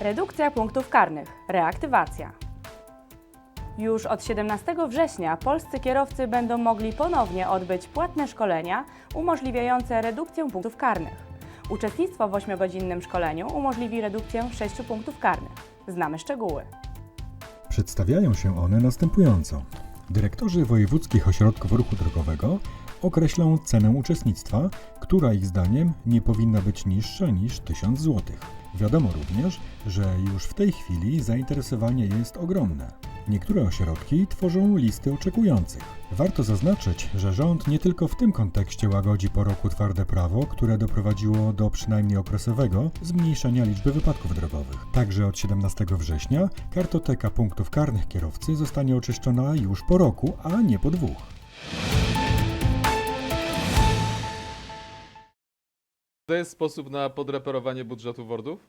Redukcja punktów karnych. Reaktywacja. Już od 17 września polscy kierowcy będą mogli ponownie odbyć płatne szkolenia umożliwiające redukcję punktów karnych. Uczestnictwo w 8-godzinnym szkoleniu umożliwi redukcję 6 punktów karnych. Znamy szczegóły. Przedstawiają się one następująco. Dyrektorzy wojewódzkich ośrodków ruchu drogowego określą cenę uczestnictwa, która ich zdaniem nie powinna być niższa niż 1000 zł. Wiadomo również, że już w tej chwili zainteresowanie jest ogromne. Niektóre ośrodki tworzą listy oczekujących. Warto zaznaczyć, że rząd nie tylko w tym kontekście łagodzi po roku twarde prawo, które doprowadziło do przynajmniej okresowego zmniejszenia liczby wypadków drogowych. Także od 17 września kartoteka punktów karnych kierowcy zostanie oczyszczona już po roku, a nie po dwóch. To jest sposób na podreperowanie budżetu Wordów?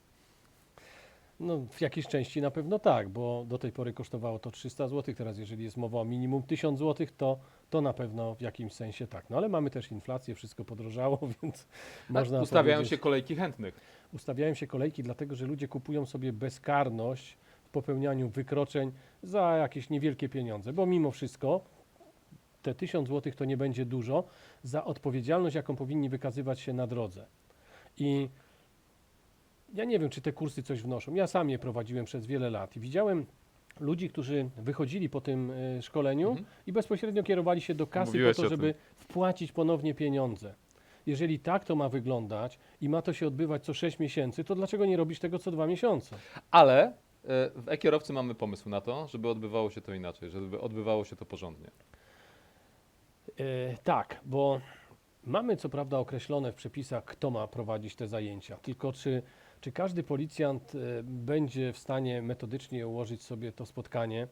No, w jakiejś części na pewno tak, bo do tej pory kosztowało to 300 zł. Teraz, jeżeli jest mowa o minimum 1000 zł, to, to na pewno w jakimś sensie tak. No ale mamy też inflację, wszystko podrożało, więc można. Ustawiają się kolejki chętnych. ustawiają się kolejki, dlatego że ludzie kupują sobie bezkarność w popełnianiu wykroczeń za jakieś niewielkie pieniądze, bo mimo wszystko te 1000 zł to nie będzie dużo za odpowiedzialność, jaką powinni wykazywać się na drodze. I ja nie wiem, czy te kursy coś wnoszą. Ja sam je prowadziłem przez wiele lat i widziałem ludzi, którzy wychodzili po tym e, szkoleniu Mhm. i bezpośrednio kierowali się do kasy Mówiłeś po to, żeby wpłacić ponownie pieniądze. Jeżeli tak to ma wyglądać i ma to się odbywać co 6 miesięcy, to dlaczego nie robisz tego co 2 miesiące? Ale e, w e-kierowcy mamy pomysł na to, żeby odbywało się to inaczej, żeby odbywało się to porządnie. E, tak, bo mamy co prawda określone w przepisach, kto ma prowadzić te zajęcia, tylko czy, czy każdy policjant e, będzie w stanie metodycznie ułożyć sobie to spotkanie?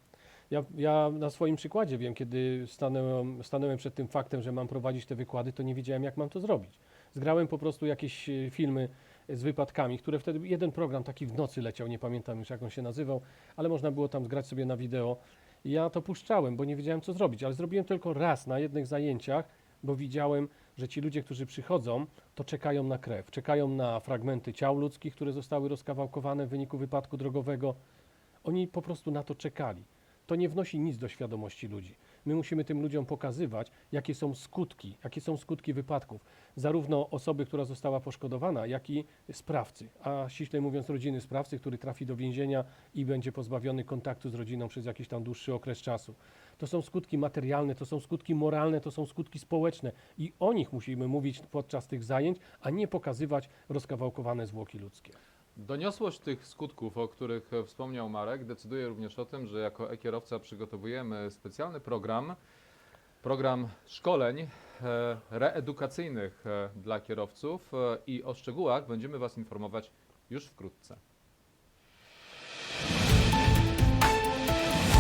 Ja, ja na swoim przykładzie wiem, kiedy stanąłem, stanąłem przed tym faktem, że mam prowadzić te wykłady, to nie wiedziałem, jak mam to zrobić. Zgrałem po prostu jakieś e, filmy z wypadkami, które wtedy, jeden program taki w nocy leciał, nie pamiętam już jak on się nazywał, ale można było tam zgrać sobie na wideo. Ja to puszczałem, bo nie wiedziałem, co zrobić, ale zrobiłem tylko raz na jednych zajęciach, bo widziałem, że ci ludzie, którzy przychodzą, to czekają na krew, czekają na fragmenty ciał ludzkich, które zostały rozkawałkowane w wyniku wypadku drogowego. Oni po prostu na to czekali. To nie wnosi nic do świadomości ludzi. My musimy tym ludziom pokazywać, jakie są skutki, jakie są skutki wypadków. Zarówno osoby, która została poszkodowana, jak i sprawcy, a ściślej mówiąc rodziny sprawcy, który trafi do więzienia i będzie pozbawiony kontaktu z rodziną przez jakiś tam dłuższy okres czasu. To są skutki materialne, to są skutki moralne, to są skutki społeczne i o nich musimy mówić podczas tych zajęć, a nie pokazywać rozkawałkowane zwłoki ludzkie. Doniosłość tych skutków, o których wspomniał Marek, decyduje również o tym, że jako e-kierowca przygotowujemy specjalny program, program szkoleń e, reedukacyjnych e, dla kierowców e, i o szczegółach będziemy Was informować już wkrótce.